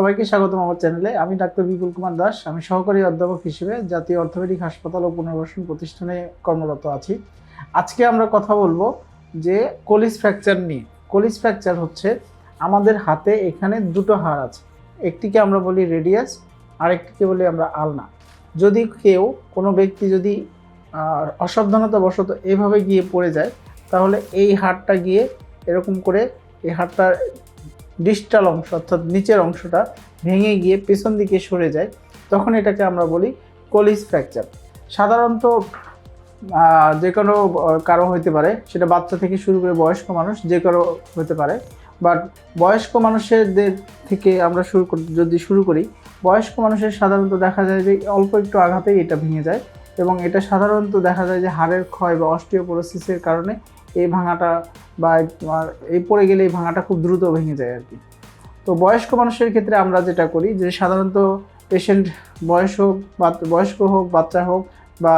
সবাইকে স্বাগতম আমার চ্যানেলে। আমি ডাক্তার বিপুল কুমার দাস। আমি সহকারী অধ্যাপক হিসেবে জাতীয় অর্থোপেডিক হাসপাতাল ও পুনর্বাসন প্রতিষ্ঠানে কর্মরত আছি। আজকে আমরা কথা বলব যে কলিস ফ্র্যাকচার নিয়ে। কলিস ফ্র্যাকচার হচ্ছে আমাদের হাতে এখানে দুটো হাড় আছে। একটিকে আমরা বলি রেডিয়াস আর একটিকে বলি আমরা আলনা। যদি কেউ কোনো ব্যক্তি যদি অসাবধানতাবশত এভাবে গিয়ে পড়ে যায়, তাহলে এই হাড়টা গিয়ে এরকম করে, এই হাড়টার ডিস্টাল অংশ অর্থাৎ নিচের অংশটা ভেঙে গিয়ে পেছন দিকে সরে যায়, তখন এটাকে আমরা বলি কলিস ফ্র্যাকচার। সাধারণত যে কোনো কারও হতে পারে, সেটা বাচ্চা থেকে শুরু করে বয়স্ক মানুষ যে কারও হতে পারে বাট বয়স্ক মানুষেরদের থেকে আমরা শুরু যদি শুরু করি, বয়স্ক মানুষের সাধারণত দেখা যায় যে অল্প একটু আঘাতেই এটা ভেঙে যায় এবং এটা সাধারণত দেখা যায় যে হাড়ের ক্ষয় বা অস্টিওপোরোসিসের কারণে এই ভাঙাটা বা তোমার এই পড়ে গেলে এই ভাঙাটা খুব দ্রুত ভেঙে যায় আর কি। তো বয়স্ক মানুষের ক্ষেত্রে আমরা যেটা করি যে সাধারণত পেশেন্ট বয়স হোক বা বয়স্ক হোক, বাচ্চা হোক বা